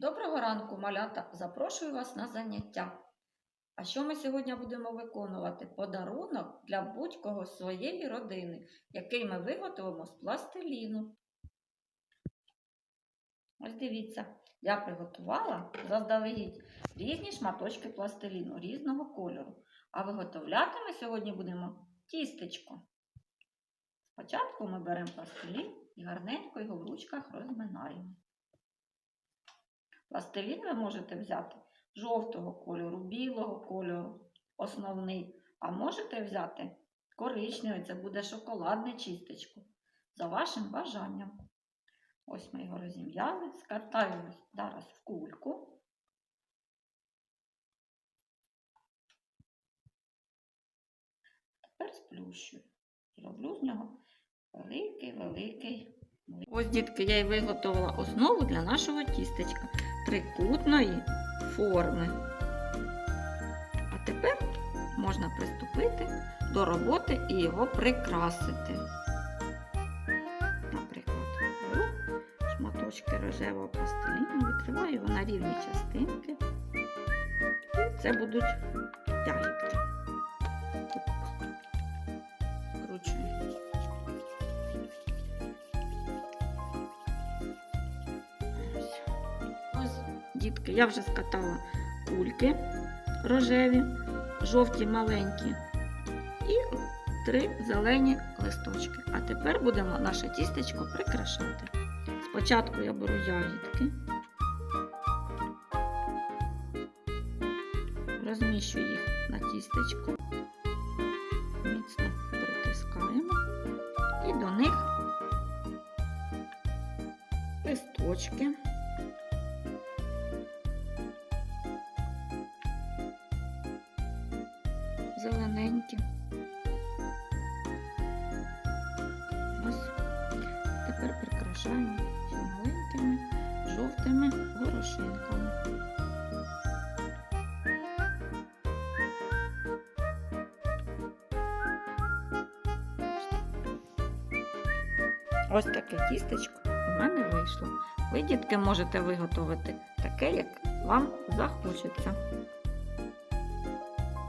Доброго ранку, малята! Запрошую вас на заняття. А що ми сьогодні будемо виконувати? Подарунок для будь-кого своєї родини, який ми виготовимо з пластиліну. Ось дивіться, я приготувала заздалегідь різні шматочки пластиліну різного кольору. А виготовляти ми сьогодні будемо тістечко. Спочатку ми беремо пластилін і гарненько його в ручках розминаємо. Пластилін ви можете взяти жовтого кольору, білого кольору, основний, а можете взяти коричневий, це буде шоколадне чистечко, за вашим бажанням. Ось ми його розім'яли, скатаємо зараз в кульку. Тепер сплющую. І роблю з нього великий-великий. Ось, дітки, я й виготовила основу для нашого тістечка трикутної форми. А тепер можна приступити до роботи і його прикрасити. Наприклад, беру шматочки рожевого пластиліну, відкриваю його на рівні частинки. І це будуть дітки, я вже скатала кульки рожеві, жовті маленькі і три зелені листочки. А тепер будемо наше тістечко прикрашати. Спочатку я беру ягідки, розміщую їх на тістечку, міцно притискаємо і до них листочки. Зелененькі. Ось. Тепер прикрашаємо маленькими жовтими горошинками. Ось таке тістечко у мене вийшло. Ви, дітки, можете виготовити таке, як вам захочеться.